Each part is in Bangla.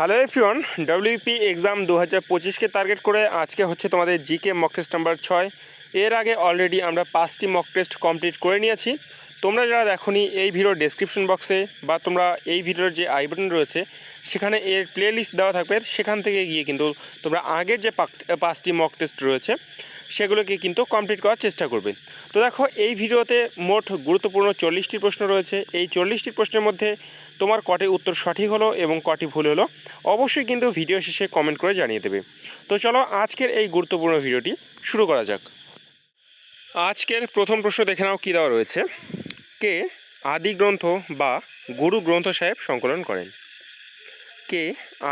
হ্যালো এভরিওয়ান ডব্লিউপি এক্সাম দু হাজার পঁচিশকে টার্গেট করে আজকে হচ্ছে তোমাদের জিকে মক টেস্ট নাম্বার ছয়। এর আগে অলরেডি আমরা পাঁচটি মক টেস্ট কমপ্লিট করে নিয়েছি। তোমরা যারা দেখোনি এই ভিডিওর ডেসক্রিপশন বক্সে বা তোমরা এই ভিডিওর যে আই বাটন রয়েছে, সেখানে এর প্লে লিস্ট দেওয়া থাকবে। সেখান থেকে গিয়ে কিন্তু তোমরা আগের যে পাঁচটি মক টেস্ট রয়েছে, সেগুলোকে কিন্তু কমপ্লিট করার চেষ্টা করবে। তো দেখো, এই ভিডিওতে মোট গুরুত্বপূর্ণ চল্লিশটি প্রশ্ন রয়েছে। এই চল্লিশটি প্রশ্নের মধ্যে তোমার কটি উত্তর সঠিক হলো এবং কটি ভুল হলো, অবশ্যই কিন্তু ভিডিও শেষে কমেন্ট করে জানিয়ে দেবে। তো চলো আজকের এই গুরুত্বপূর্ণ ভিডিওটি শুরু করা যাক। আজকের প্রথম প্রশ্ন দেখে নাও কী দেওয়া রয়েছে। কে আদি গ্রন্থ বা গুরু গ্রন্থ সাহেব সংকলন করেন? কে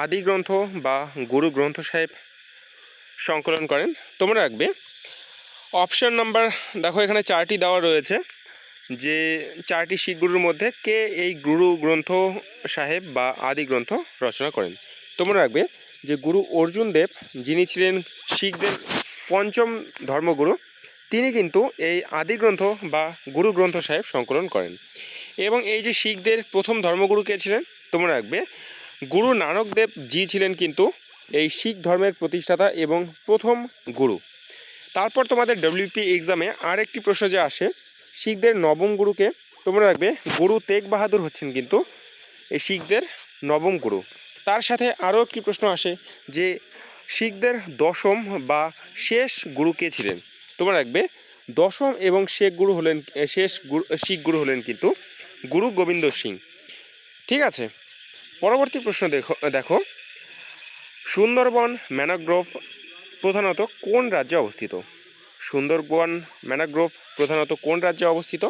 আদি গ্রন্থ বা গুরু গ্রন্থ সাহেব সংকলন করেন? তোমরা রাখবে। অপশন নাম্বার দেখো, এখানে চারটি দেওয়া রয়েছে। যে চারটি শিখ গুরুর মধ্যে কে এই গুরু গ্রন্থ সাহেব বা আদি গ্রন্থ রচনা করেন? তোমরা রাখবে যে গুরু অর্জুন দেব, যিনি ছিলেন শিখদের পঞ্চম ধর্মগুরু, তিনি কিন্তু এই আদি গ্রন্থ বা গুরু গ্রন্থ সাহেব সংকলন করেন। এবং এই যে শিখদের প্রথম ধর্মগুরু কে ছিলেন? তোমরা রাখবে গুরু নানক দেব জি ছিলেন কিন্তু এই শিখ ধর্মের প্রতিষ্ঠাতা এবং প্রথম গুরু। তারপর তোমাদের ডব্লিউপি এক্সামে আরেকটি প্রশ্ন যে আসে শিখদের নবম গুরুকে তোমরা রাখবে গুরু তেগ বাহাদুর হচ্ছেন কিন্তু এই শিখদের নবম গুরু। তার সাথে আরও একটি প্রশ্ন আসে যে শিখদের দশম বা শেষ গুরু কে ছিলেন? তোমরা রাখবে দশম এবং শেখ গুরু হলেন, শেষ গুরু, শিখ গুরু হলেন কিন্তু গুরু গোবিন্দ সিং। ঠিক আছে? পরবর্তী প্রশ্ন দেখো দেখো। সুন্দরবন ম্যানাগ্রোভ প্রধানত কোন রাজ্যে অবস্থিত? সুন্দরবন ম্যানাগ্রোভ প্রধানত কোন রাজ্যে অবস্থিত?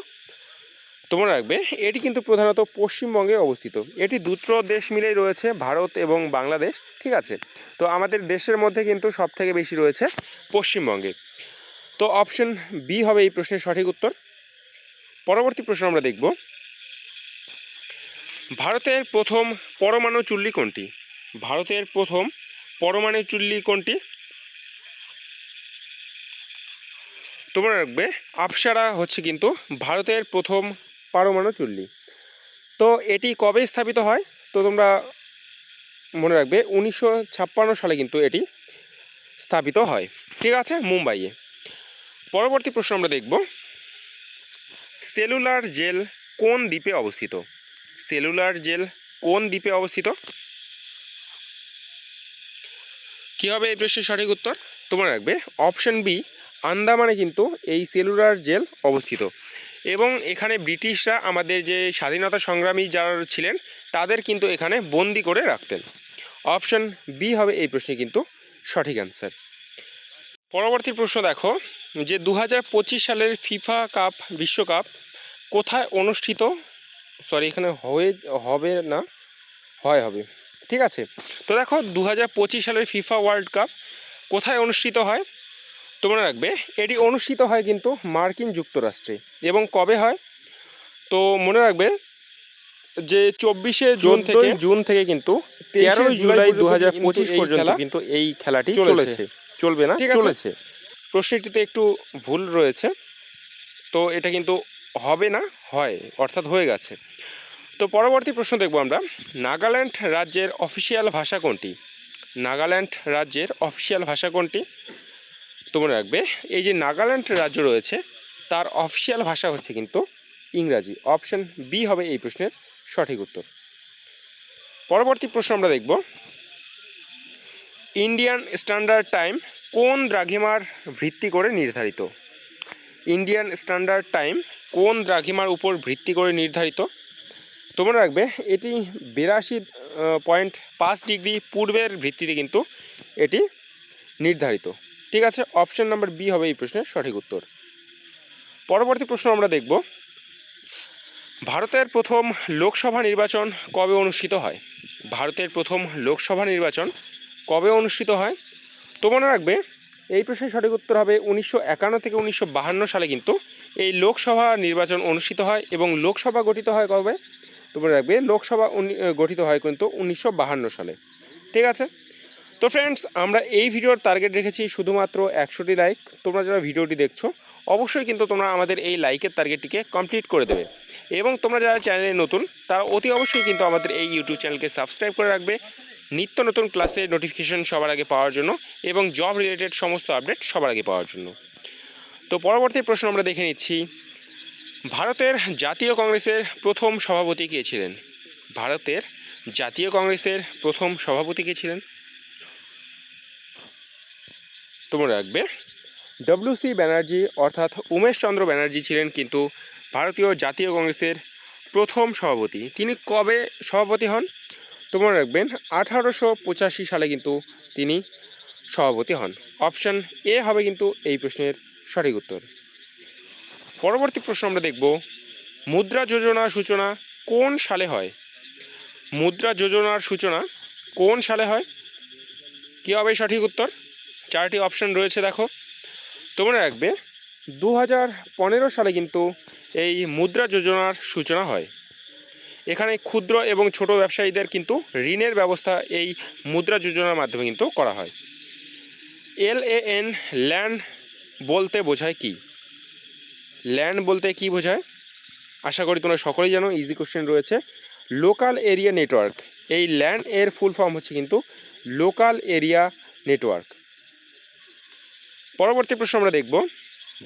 তোমরা রাখবে, এটি কিন্তু প্রধানত পশ্চিমবঙ্গে অবস্থিত। এটি দুটো দেশ মিলেই রয়েছে, ভারত এবং বাংলাদেশ, ঠিক আছে? তো আমাদের দেশের মধ্যে কিন্তু সব থেকে বেশি রয়েছে পশ্চিমবঙ্গে। তো অপশন বি হবে এই প্রশ্নের সঠিক উত্তর। পরবর্তী প্রশ্ন আমরা দেখব। ভারতের প্রথম পরমাণু চুল্লি কোনটি? ভারতের প্রথম পরমাণু চুল্লি কোনটি? তোমরা রাখবে। আপসারা হচ্ছে কিন্তু ভারতের প্রথম পারমাণু চুল্লি। তো এটি কবে স্থাপিত হয়? তো তোমরা মনে রাখবে, উনিশশো ছাপ্পান্ন সালে কিন্তু এটি স্থাপিত হয়। ঠিক আছে? মুম্বাইয়ে। পরবর্তী প্রশ্ন আমরা দেখব। সেলুলার জেল কোন দ্বীপে অবস্থিত? সেলুলার জেল কোন দ্বীপে অবস্থিত? কী হবে এই প্রশ্নের সঠিক উত্তর? তোমরা রাখবে অপশন বি আন্দামানে কিন্তু এই সেলুলার জেল অবস্থিত। এবং এখানে ব্রিটিশরা আমাদের যে স্বাধীনতা সংগ্রামী যারা ছিলেন, তাদের কিন্তু এখানে বন্দি করে রাখতেন। অপশন বি হবে এই প্রশ্নে কিন্তু সঠিক অ্যান্সার পরবর্তী প্রশ্ন দেখো, যে দু হাজার পঁচিশ সালের ফিফা কাপ বিশ্বকাপ কোথায় অনুষ্ঠিত? সরি এখানে হয়ে, হবে না? হয়, হবে। ঠিক আছে? তো দেখো দু হাজার পঁচিশ সালের ফিফা ওয়ার্ল্ড কাপ কোথায় অনুষ্ঠিত হয়? তোমরা রাখবে। এটি অনুষ্ঠিত হয় কিন্তু মার্কিন যুক্তরাষ্ট্রে। এবং কবে হয়? তো মনে রাখবে যে চব্বিশে জুন থেকে জুন থেকে কিন্তু তেরোই জুলাই দু হাজার পঁচিশ পর্যন্ত কিন্তু এই খেলাটি চলেছে। চলবে না? চলেছে। প্রশ্নটিতে একটু ভুল রয়েছে। তো এটা কিন্তু হবে না হয় অর্থাৎ হয়ে গেছে। তো পরবর্তী প্রশ্ন দেখব আমরা। নাগাল্যান্ড রাজ্যের অফিসিয়াল ভাষা কোনটি? নাগাল্যান্ড রাজ্যের অফিসিয়াল ভাষা কোনটি? তোমরা রাখবে এই যে নাগাল্যান্ড রাজ্য রয়েছে, তার অফিসিয়াল ভাষা হচ্ছে কিন্তু ইংরাজি। অপশন বি হবে এই প্রশ্নের সঠিক উত্তর। পরবর্তী প্রশ্ন আমরা দেখব ইন্ডিয়ান স্ট্যান্ডার্ড টাইম কোন দ্রাঘিমার ভিত্তি করে নির্ধারিত? ইন্ডিয়ান স্ট্যান্ডার্ড টাইম কোন দ্রাঘিমার উপর ভিত্তি করে নির্ধারিত? তোমরা রাখবে এটি বিরাশি পয়েন্ট পাঁচ ডিগ্রি পূর্বের ভিত্তিতে কিন্তু এটি নির্ধারিত। ঠিক আছে অপশন নাম্বার বি হবে এই প্রশ্নের সঠিক উত্তর। পরবর্তী প্রশ্ন আমরা দেখব, ভারতের প্রথম লোকসভা নির্বাচন কবে অনুষ্ঠিত হয়? ভারতের প্রথম লোকসভা নির্বাচন কবে অনুষ্ঠিত হয়? তো মনে রাখবে, এই প্রশ্নের সঠিক উত্তর হবে উনিশশো একান্ন থেকে উনিশশো বাহান্ন সালে কিন্তু এই লোকসভা নির্বাচন অনুষ্ঠিত হয় এবং লোকসভা গঠিত হয় কবে? তোমরা রাখবে, লোকসভা গঠিত হয় কিন্তু উনিশশো বাহান্ন সালে। ঠিক আছে? তো ফ্রেন্ডস আমরা এই ভিডিওর টার্গেট রেখেছি শুধুমাত্র একশোটি লাইক তোমরা যারা ভিডিওটি দেখছ, অবশ্যই কিন্তু তোমরা আমাদের এই লাইকের টার্গেটটিকে কমপ্লিট করে দেবে। এবং তোমরা যারা চ্যানেলে নতুন, তারা অতি অবশ্যই কিন্তু আমাদের এই ইউটিউব চ্যানেলকে সাবস্ক্রাইব করে রাখবে। নিত্য নতুন ক্লাসের নোটিফিকেশন সবার আগে পাওয়ার জন্য এবং জব রিলেটেড সমস্ত আপডেট সবার আগে পাওয়ার জন্য। তো পরবর্তী প্রশ্ন আমরা দেখে নিচ্ছি, ভারতের জাতীয় কংগ্রেসের প্রথম সভাপতি কে ছিলেন? ভারতের জাতীয় কংগ্রেসের প্রথম সভাপতি কে ছিলেন? তোমরা রাখবে ডব্লিউসি ব্যানার্জি অর্থাৎ উমেশ চন্দ্র ব্যানার্জি ছিলেন কিন্তু ভারতীয় জাতীয় কংগ্রেসের প্রথম সভাপতি। তিনি কবে সভাপতি হন? তোমরা রাখবেন আঠারোশো পঁচাশি সালে কিন্তু তিনি সভাপতি হন। অপশান এ হবে কিন্তু এই প্রশ্নের সঠিক উত্তর। পরবর্তী প্রশ্ন আমরা দেখব, মুদ্রা যোজনার সূচনা কোন সালে হয়? মুদ্রা যোজনার সূচনা কোন সালে হয়? কী হবে সঠিক উত্তর? চারটি অপশান রয়েছে, দেখো। তোমরা রাখবে দু হাজার পনেরো সালে কিন্তু এই মুদ্রা যোজনার সূচনা হয়। এখানে ক্ষুদ্র এবং ছোট ব্যবসায়ীদের কিন্তু ঋণের ব্যবস্থা এই মুদ্রা যোজনার মাধ্যমে কিন্তু করা হয়। এল এন ল্যান্ড বলতে বোঝায় কি? ল্যান্ড বলতে কি বোঝায়? আশা করি তোমরা সকলেই জানো ইজি কোশ্চেন রয়েছে। লোকাল এরিয়া নেটওয়ার্ক এই ল্যান্ড এর ফুল ফর্ম হচ্ছে কিন্তু লোকাল এরিয়া নেটওয়ার্ক পরবর্তী প্রশ্ন আমরা দেখব,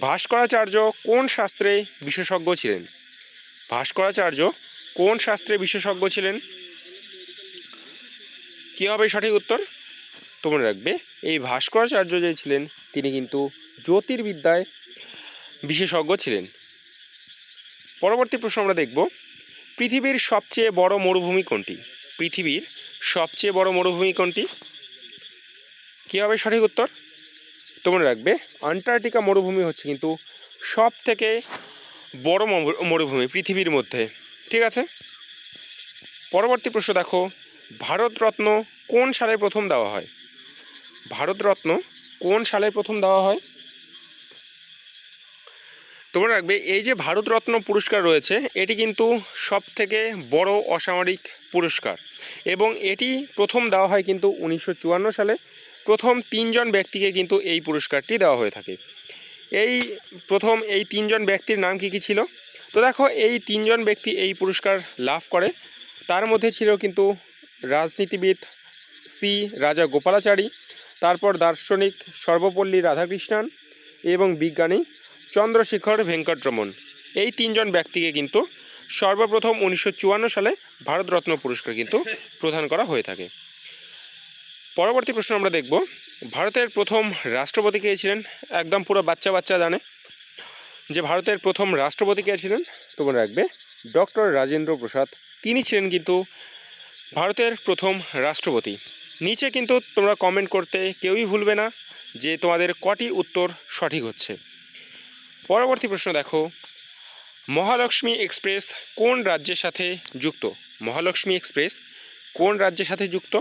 ভাস্করাচার্য কোন শাস্ত্রে বিশেষজ্ঞ ছিলেন? ভাস্করাচার্য কোন শাস্ত্রে বিশেষজ্ঞ ছিলেন? কী হবে সঠিক উত্তর? তোমরা রাখবে এই ভাস্করাচার্য যে ছিলেন, তিনি কিন্তু জ্যোতির্বিদ্যায় বিশেষজ্ঞ ছিলেন। পরবর্তী প্রশ্ন আমরা দেখব, পৃথিবীর সবচেয়ে বড় মরুভূমি কোনটি? পৃথিবীর সবচেয়ে বড় মরুভূমি কোনটি? কী হবে সঠিক উত্তর? তোমরা রাখবে, আন্টার্কটিকা মরুভূমি হচ্ছে কিন্তু সব থেকে বড় মরু- মরুভূমি পৃথিবীর মধ্যে, ঠিক আছে? পরবর্তী প্রশ্ন দেখো, ভারতরত্ন কোন সালে প্রথম দেওয়া হয়? ভারতরত্ন কোন সালে প্রথম দেওয়া হয়? তোমরা রাখবে, এই যে ভারতরত্ন পুরস্কার রয়েছে, এটি কিন্তু সব থেকে বড় অসামরিক পুরস্কার এবং এটি প্রথম দেওয়া হয় কিন্তু উনিশশো চুয়ান্ন সালে। প্রথম তিনজন ব্যক্তিকে কিন্তু এই পুরস্কারটি দেওয়া হয়ে থাকে। এই প্রথম এই তিনজন ব্যক্তির নাম কি কি ছিল? তো দেখো, এই তিনজন ব্যক্তি এই পুরস্কার লাভ করে। তার মধ্যে ছিল কিন্তু রাজনীতিবিদ সি রাজা গোপালাচারী, তারপর দার্শনিক সর্বপল্লী রাধাকৃষ্ণন এবং বিজ্ঞানী চন্দ্রশেখর ভেঙ্কটরমন। এই তিনজন ব্যক্তিকে কিন্তু সর্বপ্রথম উনিশশো চুয়ান্ন সালে ভারতরত্ন পুরস্কার কিন্তু প্রদান করা হয়ে থাকে। পরবর্তী প্রশ্ন আমরা দেখব। ভারতের প্রথম রাষ্ট্রপতি কে ছিলেন? একদম পুরো বাচ্চা বাচ্চা জানে। যে ভারতের প্রথম রাষ্ট্রপতি কে ছিলেন? তোমরা রাখবে ডক্টর রাজেন্দ্র প্রসাদ। তিনি ছিলেন কিন্তু ভারতের প্রথম রাষ্ট্রপতি। নিচে কিন্তু তোমরা কমেন্ট করতে কেউই ভুলবে না যে তোমাদের কটি উত্তর সঠিক হচ্ছে। পরবর্তী প্রশ্ন দেখো, মহালক্ষ্মী এক্সপ্রেস কোন রাজ্যের সাথে যুক্ত? মহালক্ষ্মী এক্সপ্রেস কোন রাজ্যের সাথে যুক্ত?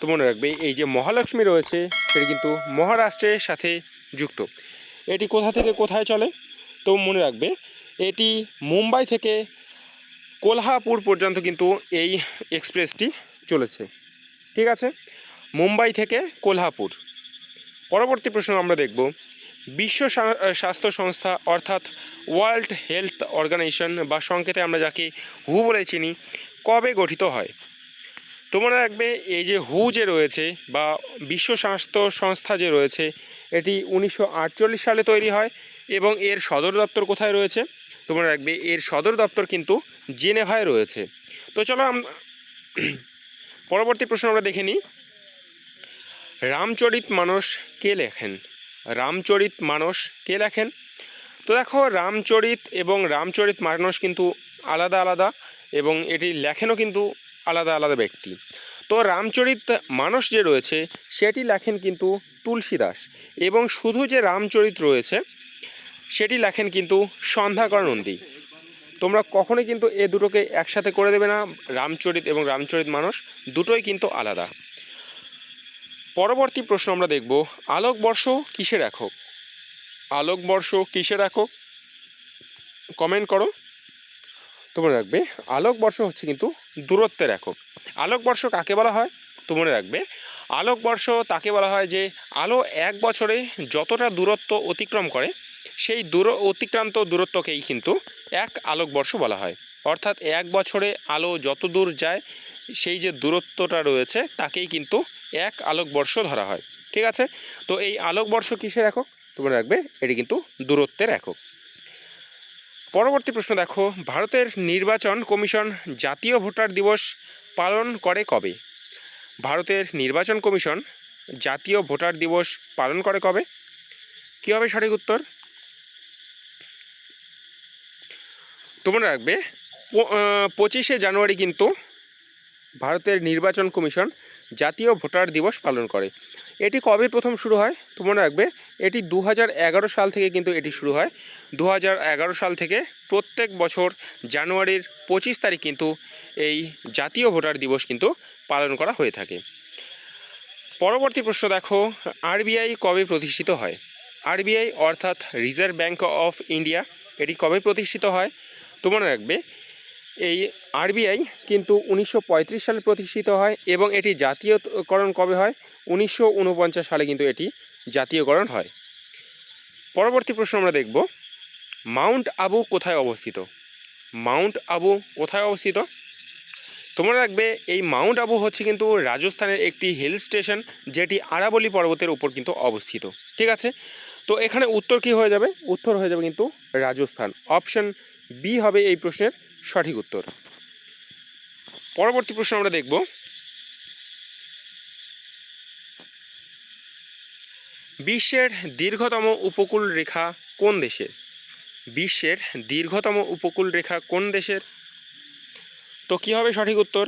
তো মনে রাখবে, এই যে মহালক্ষ্মী রয়েছে, সেটি কিন্তু মহারাষ্ট্রের সাথে যুক্ত। এটি কোথা থেকে কোথায় চলে? তো মনে রাখবে, এটি মুম্বাই থেকে কোলহাপুর পর্যন্ত কিন্তু এই এক্সপ্রেসটি চলেছে। ঠিক আছে? মুম্বাই থেকে কোলহাপুর। পরবর্তী প্রশ্ন আমরা দেখব, বিশ্ব স্বাস্থ্য সংস্থা অর্থাৎ ওয়ার্ল্ড হেলথ অর্গানাইজেশন বা সংকেতে আমরা যাকে হু বলে চিনি, কবে গঠিত হয়? তোমরা রাখবে, এই যে হু যে রয়েছে বা বিশ্ব স্বাস্থ্য সংস্থা যে রয়েছে, এটি উনিশশো আটচল্লিশ সালে তৈরি হয় এবং এর সদর দপ্তর কোথায় রয়েছে? তোমরা রাখবে, এর সদর দপ্তর কিন্তু জেনেভায় রয়েছে। তো চলো পরবর্তী প্রশ্ন আমরা দেখে নিই। রামচরিত মানস কে লেখেন? রামচরিত মানস কে লেখেন? তো দেখো, রামচরিত এবং রামচরিত মানস কিন্তু আলাদা আলাদা এবং এটি লেখেনও কিন্তু আলাদা আলাদা ব্যক্তি। তো রামচরিত মানস যে রয়েছে, সেটি লেখেন কিন্তু তুলসীদাস এবং শুধু যে রামচরিত রয়েছে, সেটি লেখেন কিন্তু সন্ধ্যাকর নন্দী। তোমরা কখনোই কিন্তু এ দুটোকে একসাথে করে দেবে না, রামচরিত এবং রামচরিত মানস দুটোই কিন্তু আলাদা। পরবর্তী প্রশ্ন আমরা দেখব আলোকবর্ষ কিসের একক? আলোকবর্ষ কিসের একক? কমেন্ট করো। তোমরা রাখবে আলোকবর্ষ হচ্ছে কিন্তু দূরত্বের একক। আলোকবর্ষ কাকে বলা হয়? তো মনে রাখবে আলোকবর্ষ তাকে বলা হয় যে, আলো এক বছরে যতটা দূরত্ব অতিক্রম করে, সেই দূর, অতিক্রান্ত দূরত্বকেই কিন্তু এক আলোকবর্ষ বলা হয়। অর্থাৎ এক বছরে আলো যত দূর যায়, সেই যে দূরত্বটা রয়েছে, তাকেই কিন্তু এক আলোকবর্ষ ধরা হয়। ঠিক আছে? তো এই আলোকবর্ষ কিসের একক? তোমরা রাখবে, এটি কিন্তু দূরত্বের একক। পরবর্তী প্রশ্ন দেখো, ভারতের নির্বাচন কমিশন জাতীয় ভোটার দিবস পালন করে কবে? ভারতের নির্বাচন কমিশন জাতীয় ভোটার দিবস পালন করে কবে? কী হবে সঠিক উত্তর? তোমরা রাখবে পঁচিশে জানুয়ারি কিন্তু ভারতের নির্বাচন কমিশন জাতীয় ভোটার দিবস পালন করে। এটি কবে প্রথম শুরু হয়? তোমরা রাখবে, এটি দু সাল থেকে কিন্তু এটি শুরু হয়। দু সাল থেকে প্রত্যেক বছর জানুয়ারির পঁচিশ তারিখ কিন্তু এই জাতীয় ভোটার দিবস কিন্তু পালন করা হয়ে থাকে। পরবর্তী প্রশ্ন দেখো, আরবিআই কবে প্রতিষ্ঠিত হয়? আরবিআই অর্থাৎ রিজার্ভ ব্যাঙ্ক অফ ইন্ডিয়া, এটি কবে প্রতিষ্ঠিত হয়? তোমরা রাখবে, এই আরবিআই কিন্তু উনিশশো পঁয়ত্রিশ সালে প্রতিষ্ঠিত হয় এবং এটি জাতীয়করণ কবে হয়? উনিশশো ঊনপঞ্চাশ সালে কিন্তু এটি জাতীয়করণ হয়। পরবর্তী প্রশ্ন আমরা দেখব, মাউন্ট আবু কোথায় অবস্থিত? মাউন্ট আবু কোথায় অবস্থিত? তোমরা রাখবে এই মাউন্ট আবু হচ্ছে কিন্তু রাজস্থানের একটি হিল স্টেশন, যেটি আরাবলি পর্বতের উপর কিন্তু অবস্থিত। ঠিক আছে? তো এখানে উত্তর কি হয়ে যাবে? উত্তর হয়ে যাবে কিন্তু রাজস্থান। অপশন বি হবে এই প্রশ্নের সঠিক উত্তর। পরবর্তী প্রশ্ন আমরা দেখব বিশ্বের দীর্ঘতম উপকূল রেখা কোন দেশের বিশ্বের দীর্ঘতম উপকূল রেখা কোন দেশের? তো কী হবে সঠিক উত্তর?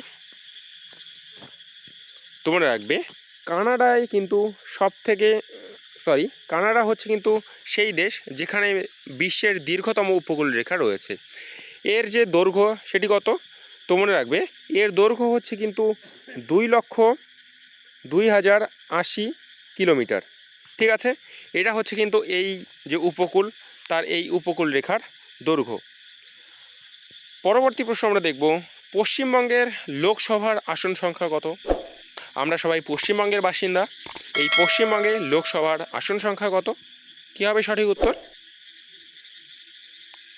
তোমরা রাখবে। কানাডায় কিন্তু সব থেকে সরি কানাডা হচ্ছে কিন্তু সেই দেশ যেখানে বিশ্বের দীর্ঘতম উপকূল রেখা রয়েছে। এর যে দৈর্ঘ্য সেটি কত? তো মনে রাখবে। এর দৈর্ঘ্য হচ্ছে কিন্তু দুই লক্ষ দুই হাজার আশি কিলোমিটার। ঠিক আছে? এটা হচ্ছে কিন্তু এই যে উপকূল, তার এই উপকূল রেখার দৈর্ঘ্য। পরবর্তী প্রশ্ন আমরা দেখব, পশ্চিমবঙ্গের লোকসভার আসন সংখ্যা কত? আমরা সবাই পশ্চিমবঙ্গের বাসিন্দা। এই পশ্চিমবঙ্গে লোকসভার আসন সংখ্যা কত? কী হবে সঠিক উত্তর?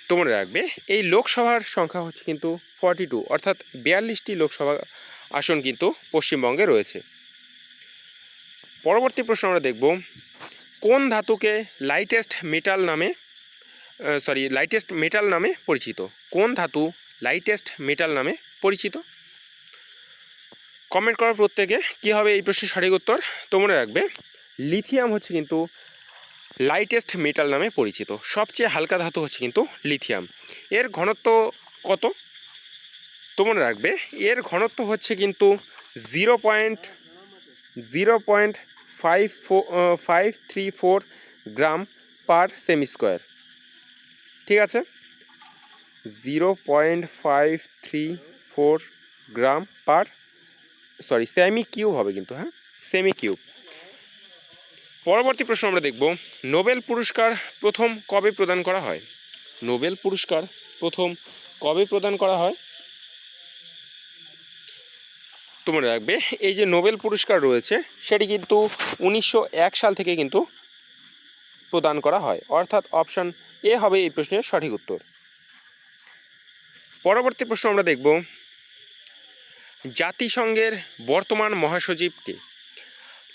তোমরা রাখবে, এই লোকসভার সংখ্যা হচ্ছে কিন্তু ফর্টি টু অর্থাৎ বিয়াল্লিশটি লোকসভা আসন কিন্তু পশ্চিমবঙ্গে রয়েছে। পরবর্তী প্রশ্ন আমরা দেখব কোন ধাতুকে লাইটেস্ট মেটাল নামে সরি লাইটেস্ট মেটাল নামে পরিচিত? কোন ধাতু লাইটেস্ট মেটাল নামে পরিচিত? কমেন্ট করার প্রত্যেকে কী হবে এই প্রশ্নের সঠিক উত্তর তোমরা রাখবে। লিথিয়াম হচ্ছে কিন্তু লাইটেস্ট মেটাল নামে পরিচিত। সবচেয়ে হালকা ধাতু হচ্ছে কিন্তু লিথিয়াম এর ঘনত্ব কত? তোমরা রাখবে, এর ঘনত্ব হচ্ছে কিন্তু zero point zero point five five three four gram per semi square ঠিক আছে? Zero point five three four gram per sorry semi cube হবে কিন্তু হ্যাঁ? সেমি কিউব পরবর্তী প্রশ্ন আমরা দেখব, নোবেল পুরস্কার প্রথম কবে প্রদান করা হয়? নোবেল পুরস্কার প্রথম কবে প্রদান করা হয়? তোমরা রাখবে। এই যে নোবেল পুরস্কার রয়েছে, সেটি কিন্তু উনিশশো এক সাল থেকে কিন্তু প্রদান করা হয়। অর্থাৎ অপশান এ হবে এই প্রশ্নের সঠিক উত্তর। পরবর্তী প্রশ্ন আমরা দেখব, জাতিসংঘের বর্তমান মহাসচিবকে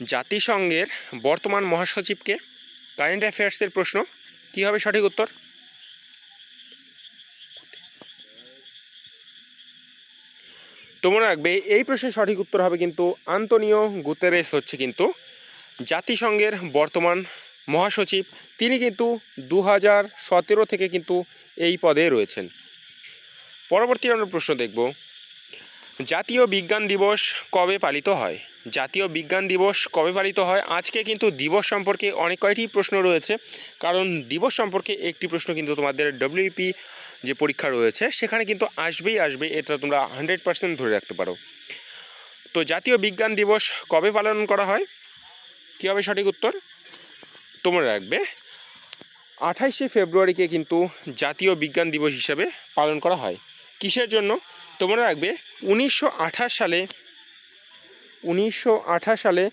জাতিসংঘের বর্তমান মহাসচিবকে কারেন্ট অ্যাফেয়ার্সের প্রশ্ন, কী হবে সঠিক উত্তর? তোমরা রাখবে, এই প্রশ্নের সঠিক উত্তর হবে কিন্তু আন্তনিও গুতেরেস হচ্ছে কিন্তু জাতিসংঘের বর্তমান মহাসচিব। তিনি কিন্তু দু হাজার সতেরো থেকে কিন্তু এই পদে রয়েছেন। পরবর্তী আমরা প্রশ্ন দেখব, জাতীয় বিজ্ঞান দিবস কবে পালিত হয়? জাতীয় বিজ্ঞান দিবস কবে পালিত হয়? আজকে কিন্তু দিবস সম্পর্কে অনেক কয়টি প্রশ্ন রয়েছে। কারণ দিবস সম্পর্কে একটি প্রশ্ন কিন্তু তোমাদের ডব্লিউপি যে পরীক্ষা রয়েছে, সেখানে কিন্তু আসবেই আসবে এটা তোমরা হান্ড্রেড পার্সেন্ট ধরে রাখতে পারো। তো জাতীয় বিজ্ঞান দিবস কবে পালন করা হয়? কী হবে সঠিক উত্তর? তোমরা রাখবে। আঠাইশে ফেব্রুয়ারিকে কিন্তু জাতীয় বিজ্ঞান দিবস হিসাবে পালন করা হয়। কিসের জন্য? তোমরা রাখবে, উনিশশো আঠাশ সালে, উনিশশো আঠাশ সালে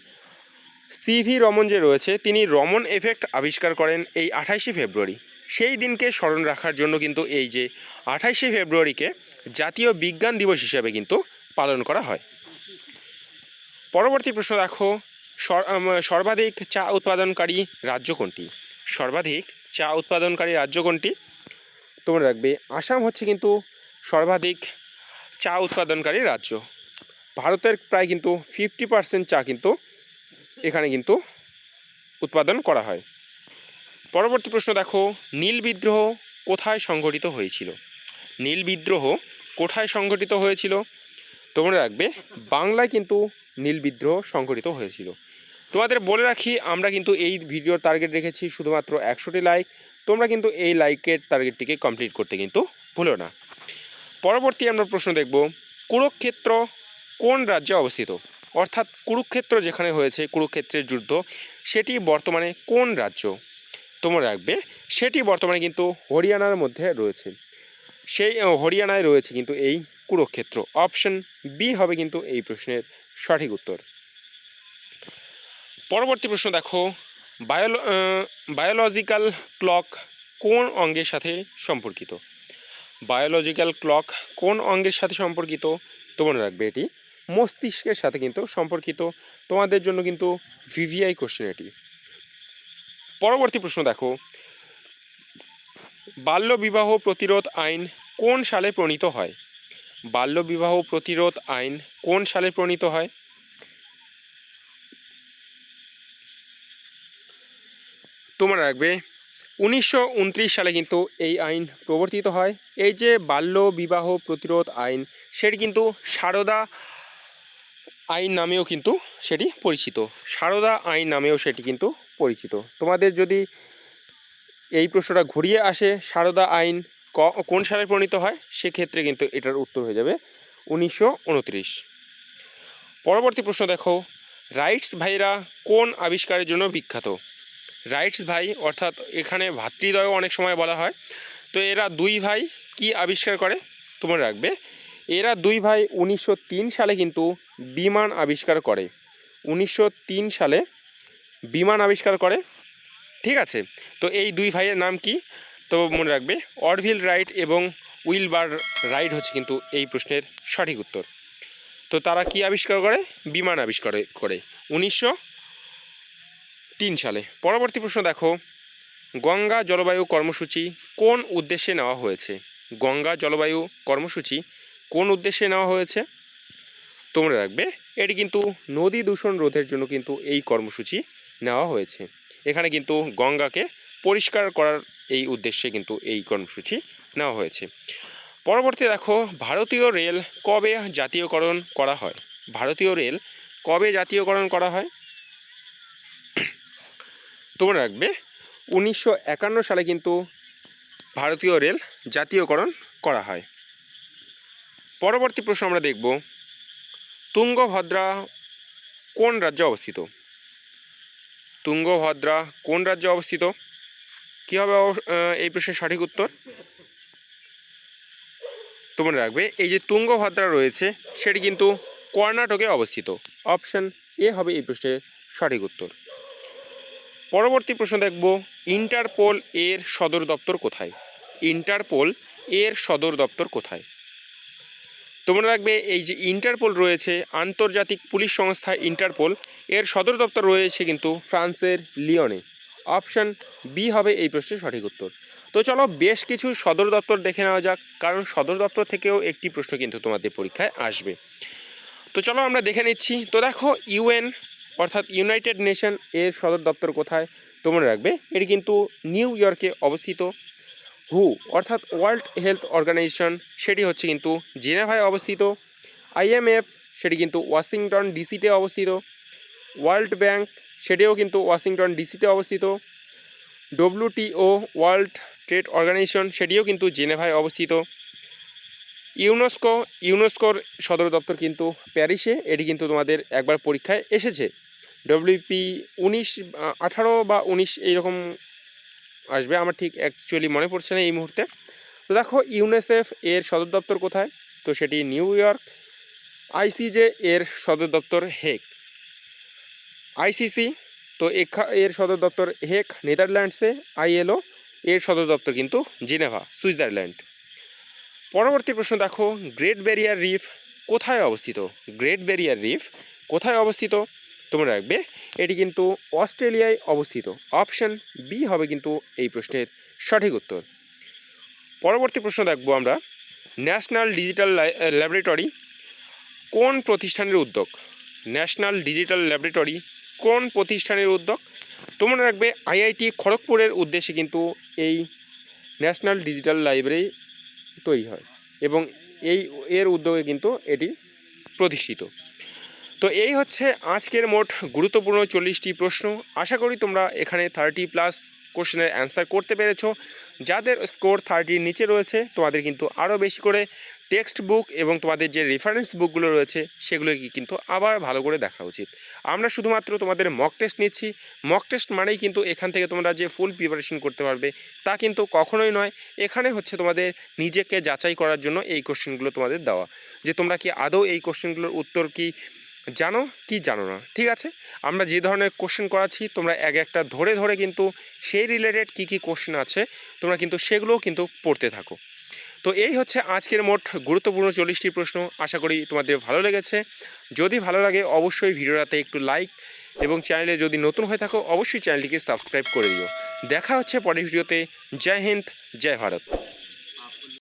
সিভি রমন যে রয়েছে, তিনি রমন এফেক্ট আবিষ্কার করেন এই আঠাইশে ফেব্রুয়ারি। সেই দিনকে স্মরণ রাখার জন্য কিন্তু এই যে আঠাইশে ফেব্রুয়ারিকে জাতীয় বিজ্ঞান দিবস হিসাবে কিন্তু পালন করা হয়। পরবর্তী প্রশ্ন আম, সর্বাধিক চা উৎপাদনকারী রাজ্য কোনটি? সর্বাধিক চা উৎপাদনকারী রাজ্য কোনটি? তোমরা রাখবে আসাম হচ্ছে কিন্তু সর্বাধিক চা উৎপাদনকারী রাজ্য। ভারতের প্রায় কিন্তু ফিফটি পার্সেন্ট চা কিন্তু এখানে কিন্তু উৎপাদন করা হয়। পরবর্তী প্রশ্ন দেখো, নীল বিদ্রোহ কোথায় সংঘটিত হয়েছিল? নীল বিদ্রোহ কোথায় সংঘটিত হয়েছিল? তোমরা রাখবে বাংলায় কিন্তু নীল বিদ্রোহ সংঘটিত হয়েছিল। তোমাদের বলে রাখি, আমরা কিন্তু এই ভিডিওর টার্গেট রেখেছি শুধুমাত্র একশোটি লাইক তোমরা কিন্তু এই লাইকের টার্গেটটিকে কমপ্লিট করতে কিন্তু ভুলো না। পরবর্তী আমরা প্রশ্ন দেখব, কুরুক্ষেত্র কোন রাজ্যে অবস্থিত? অর্থাৎ কুরুক্ষেত্র যেখানে হয়েছে, কুরুক্ষেত্রের যুদ্ধ, সেটি বর্তমানে কোন রাজ্য? তোমরা রাখবে। সেটি বর্তমানে কিন্তু হরিয়ানার মধ্যে রয়েছে। সেই হরিয়ানায় রয়েছে কিন্তু এই কুরুক্ষেত্র। অপশন বি হবে কিন্তু এই প্রশ্নের সঠিক উত্তর। পরবর্তী প্রশ্ন দেখো, বায়োলো বায়োলজিক্যাল ক্লক কোন অঙ্গের সাথে সম্পর্কিত? বায়োলজিক্যাল ক্লক কোন অঙ্গের সাথে সম্পর্কিত? তোমরা রাখবে এটি মস্তিষ্কের সাথে কিন্তু সম্পর্কিত। তোমাদের জন্য কিন্তু ভিভিআই কোশ্চেন এটি। পরবর্তী প্রশ্ন দেখো। বাল্যবিবাহ প্রতিরোধ আইন কোন সালে প্রণীত হয়? বাল্যবিবাহ প্রতিরোধ আইন কোন সালে প্রণীত হয়? তোমরা রাখবে, উনিশশো উনত্রিশ সালে কিন্তু এই আইন প্রবর্তিত হয়। এই যে বাল্য বিবাহ প্রতিরোধ আইন, সেটি কিন্তু সারদা আইন নামেও কিন্তু সেটি পরিচিত। সারদা আইন নামেও সেটি কিন্তু পরিচিত। তোমাদের যদি এই প্রশ্নটা ঘুরিয়ে আসে, সারদা আইন কোন সালে প্রণীত হয়? সেক্ষেত্রে কিন্তু এটার উত্তর হয়ে যাবে উনিশশো উনত্রিশ। পরবর্তী প্রশ্ন দেখো, রাইটস ভাইরা কোন আবিষ্কারের জন্য বিখ্যাত? রাইটস ভাই অর্থাৎ এখানে ভাতৃদ্বয় অনেক সময় বলা হয়। তো এরা দুই ভাই কি আবিষ্কার করে? তোমরা রাখবে এরা দুই ভাই উনিশশো তিন সালে কিন্তু বিমান আবিষ্কার করে। উনিশশো তিন সালে বিমান আবিষ্কার করে। ঠিক আছে? তো এই দুই ভাইয়ের নাম কি? তো মনে রাখবে, অরভিল রাইট এবং উইলবার রাইট হচ্ছে কিন্তু এই প্রশ্নের সঠিক উত্তর। তো তারা কি আবিষ্কার করে? বিমান আবিষ্কার করে। উনিশশো তিন সালে। পরবর্তী প্রশ্ন দেখো, গঙ্গা জলবায়ু কর্মসূচি কোন উদ্দেশ্যে নেওয়া হয়েছে? গঙ্গা জলবায়ু কর্মসূচি কোন উদ্দেশ্যে নেওয়া হয়েছে? তোমরা রাখবে এটি কিন্তু নদী দূষণ রোধের জন্য কিন্তু এই কর্মসূচি নেওয়া হয়েছে। এখানে কিন্তু গঙ্গাকে পরিষ্কার করার এই উদ্দেশ্যে কিন্তু এই কর্মসূচি নেওয়া হয়েছে। পরবর্তী দেখো, ভারতীয় রেল কবে জাতীয়করণ করা হয়? ভারতীয় রেল কবে জাতীয়করণ করা হয়? তোমরা রাখবে উনিশশো একান্ন সালে কিন্তু ভারতীয় রেল জাতীয়করণ করা হয়। পরবর্তী প্রশ্ন আমরা দেখব, তুঙ্গভদ্রা কোন রাজ্যে অবস্থিত? তুঙ্গভদ্রা কোন রাজ্যে অবস্থিত? কী হবে এই প্রশ্নের সঠিক উত্তর? তোমরা রাখবে, এই যে তুঙ্গভদ্রা রয়েছে, সেটি কিন্তু কর্ণাটকে অবস্থিত। অপশন এ হবে এই প্রশ্নের সঠিক উত্তর। পরবর্তী প্রশ্ন দেখব, ইন্টারপোল এর সদর দপ্তর কোথায়? ইন্টারপোল এর সদর দপ্তর কোথায়? তোমরা রাখবে, এই যে ইন্টারপোল রয়েছে, আন্তর্জাতিক পুলিশ সংস্থা ইন্টারপোল এর সদর দপ্তর রয়েছে কিন্তু ফ্রান্সের লিওনে। অপশান বি হবে এই প্রশ্নের সঠিক উত্তর। তো চলো, বেশ কিছু সদর দপ্তর দেখে নেওয়া যাক, কারণ সদর দপ্তর থেকেও একটি প্রশ্ন কিন্তু তোমাদের পরীক্ষায় আসবে। তো চলো, আমরা দেখে নিচ্ছি। তো দেখো ইউএন অর্থাৎ ইউনাইটেড নেশন এর সদর দপ্তর কোথায়? তোমরা রাখবে, এটি কিন্তু নিউ ইয়র্কে অবস্থিত। হু, অর্থাৎ ওয়ার্ল্ড হেলথ অর্গানাইজেশন সেটি হচ্ছে কিন্তু জেনেভায় অবস্থিত। আইএমএফ সেটি কিন্তু ওয়াশিংটন ডিসিতে অবস্থিত। ওয়ার্ল্ড ব্যাংক সেটিও কিন্তু ওয়াশিংটন ডিসিতে অবস্থিত। ডব্লিউটিও ওয়ার্ল্ড ট্রেড অর্গানাইজেশন সেটিও কিন্তু জেনেভায় অবস্থিত। ইউনেস্কো ইউনেস্কোর সদর দপ্তর কিন্তু প্যারিসে, এটি কিন্তু তোমাদের একবার পরীক্ষায় এসেছে। ডব্লিউপি উনিশ, আঠারো বা উনিশ এইরকম আসবে। আমার ঠিক অ্যাকচুয়ালি মনে পড়ছে না এই মুহূর্তে। তো দেখো ইউনেসেফ এর সদর দপ্তর কোথায়? তো সেটি নিউ ইয়র্ক। আইসিজে এর সদর দপ্তর হেক আইসিসি তো এর সদর দপ্তর হেক নেদারল্যান্ডসে। আইএলও এর সদর দপ্তর কিন্তু জেনেভা, সুইজারল্যান্ড। পরবর্তী প্রশ্ন দেখো, গ্রেট ব্যারিয়ার রিফ কোথায় অবস্থিত? গ্রেট ব্যারিয়ার রিফ কোথায় অবস্থিত? তোমরা রাখবে এটি কিন্তু অস্ট্রেলিয়ায় অবস্থিত। অপশন বি হবে কিন্তু এই প্রশ্নের সঠিক উত্তর। পরবর্তী প্রশ্ন দেখব আমরা। ন্যাশনাল ডিজিটাল ল্যাবরেটরি কোন প্রতিষ্ঠানের উদ্যোগ? ন্যাশনাল ডিজিটাল ল্যাবরেটরি কোন প্রতিষ্ঠানের উদ্যোগ? তোমরা রাখবে আইআইটি খড়গপুরের উদ্দেশ্যে কিন্তু এই ন্যাশনাল ডিজিটাল লাইব্রেরি তৈরি হয় এবং এই, এর উদ্যোগে কিন্তু এটি প্রতিষ্ঠিত। তো এই হচ্ছে আজকের মোট গুরুত্বপূর্ণ চল্লিশটি প্রশ্ন। আশা করি তোমরা এখানে থার্টি প্লাস কোশ্চেনের অ্যান্সার করতে পেরেছ। যাদের স্কোর থার্টির নিচে রয়েছে, তোমাদের কিন্তু আরও বেশি করে টেক্সট বুক এবং তোমাদের যে রেফারেন্স বুকগুলো রয়েছে, সেগুলোকে কিন্তু আবার ভালো করে দেখা উচিত। আমরা শুধুমাত্র তোমাদের মক টেস্ট নিচ্ছি। মক টেস্ট মানেই কিন্তু এখান থেকে তোমরা যে ফুল প্রিপারেশন করতে পারবে, তা কিন্তু কখনোই নয়। এখানে হচ্ছে তোমাদের নিজেকে যাচাই করার জন্য এই কোশ্চেনগুলো তোমাদের দেওয়া। যে তোমরা কি আদৌ এই কোশ্চেনগুলোর উত্তর কি জানো কি জানো না? ঠিক আছে? আমরা যে ধরনের কোশ্চেন করাচ্ছি, তোমরা এক একটা ধরে ধরে কিন্তু সেই রিলেটেড কী কী কোশ্চেন আছে, তোমরা কিন্তু সেগুলোও কিন্তু পড়তে থাকো। তো এই হচ্ছে আজকের মোট গুরুত্বপূর্ণ চল্লিশটি প্রশ্ন। আশা করি তোমাদের ভালো লেগেছে। যদি ভালো লাগে, অবশ্যই ভিডিওটাতে একটু লাইক এবং চ্যানেলে যদি নতুন হয়ে থাকো, অবশ্যই চ্যানেলটিকে সাবস্ক্রাইব করে দিও। দেখা হচ্ছে পরের ভিডিওতে। জয় হিন্দ, জয় ভারত।